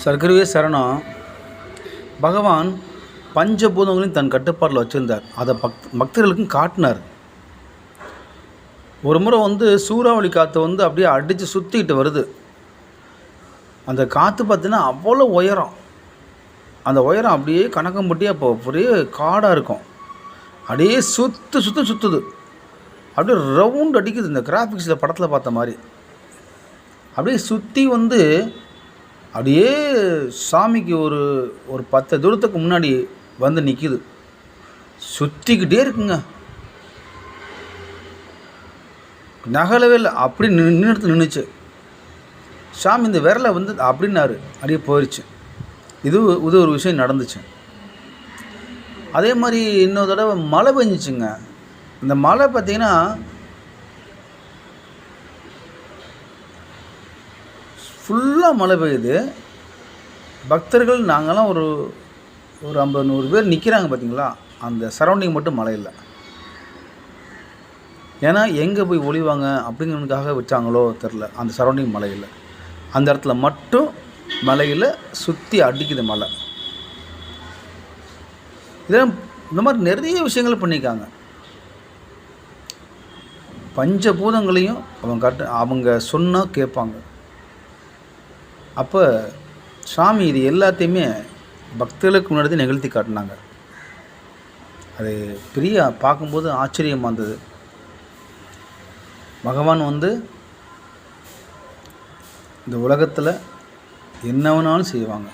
சர்க்கரவே சரணம். பகவான் பஞ்சபூதங்களையும் தன் கட்டுப்பாட்டில் வச்சுருந்தார். அதை பக் பக்தர்களுக்கும் காட்டினார். ஒரு முறை வந்து சூறாவளி காற்று வந்து அப்படியே அடித்து சுற்றிக்கிட்டு வருது. அந்த காற்று பார்த்தீங்கன்னா அவ்வளோ உயரம். அந்த உயரம் அப்படியே கணக்கம்பட்டியாக அப்போ அப்படியே காடாக இருக்கும். அப்படியே சுற்று சுற்று சுற்றுது அப்படியே ரவுண்ட் அடிக்குது. இந்த கிராஃபிக்ஸில் படத்தில் பார்த்த மாதிரி. அப்படியே சுற்றி வந்து அப்படியே சாமிக்கு ஒரு ஒரு பத்து தூரத்துக்கு முன்னாடி வந்து நிற்கிது சுற்றிக்கிட்டே இருக்குங்க. நகலவே இல்லை அப்படி நின்று நின்றுச்சு சாமி இந்த விரலை வந்து அப்படின்னாரு. அப்படியே போயிடுச்சு இது இது ஒரு விஷயம் நடந்துச்சு. அதே மாதிரி இன்னொரு தடவை மழை பெஞ்சிச்சுங்க. இந்த மழை பார்த்திங்கன்னா ஃபுல்லாக மழை பெய்யுது. பக்தர்கள் நாங்கள்லாம் ஒரு ஒரு ஐம்பது நூறு பேர் நிற்கிறாங்க பார்த்தீங்களா அந்த சரௌண்டிங் மட்டும் மழை இல்லை. ஏன்னா எங்கே போய் ஒளிவாங்க அப்படிங்கிறதுக்காக வச்சாங்களோ தெரில அந்த சரௌண்டிங் மழை இல்லை. அந்த இடத்துல மட்டும் மலையில் சுற்றி அடிக்குது மழை. இதெல்லாம் இந்த மாதிரி நிறைய விஷயங்கள் பண்ணியிருக்காங்க. பஞ்சபூதங்களையும் அவங்க கட்டு அவங்க சொன்னால் கேட்பாங்க. அப்போ சாமி இது எல்லாத்தையுமே பக்தர்களுக்கு முன்னாடி நிகழ்த்தி காட்டினாங்க. அது பெரிய பார்க்கும்போது ஆச்சரியமாக இருந்தது பகவான் வந்து இந்த உலகத்தில் என்ன வேணாலும் செய்வாங்க.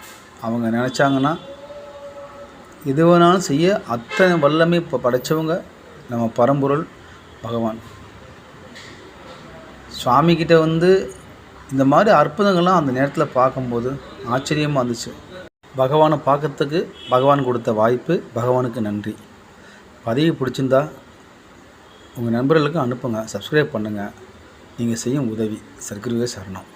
அவங்க நினச்சாங்கன்னா எது வேணாலும் செய்ய அத்தனை வல்லமை இப்போ படைச்சவங்க நம்ம பரம்பொருள் பகவான். சுவாமிக்கிட்ட வந்து இந்த மாதிரி அற்புதங்கள்லாம் அந்த நேரத்தில் பார்க்கும்போது ஆச்சரியமாக இருந்துச்சு. பகவானை பார்க்கறதுக்கு பகவான் கொடுத்த வாய்ப்பு பகவானுக்கு நன்றி. பதிவு பிடிச்சிருந்தா உங்கள் நண்பர்களுக்கும் அனுப்புங்க சப்ஸ்கிரைப் பண்ணுங்கள் நீங்கள் செய்யும் உதவி. சர்க்கரையே சரணம்.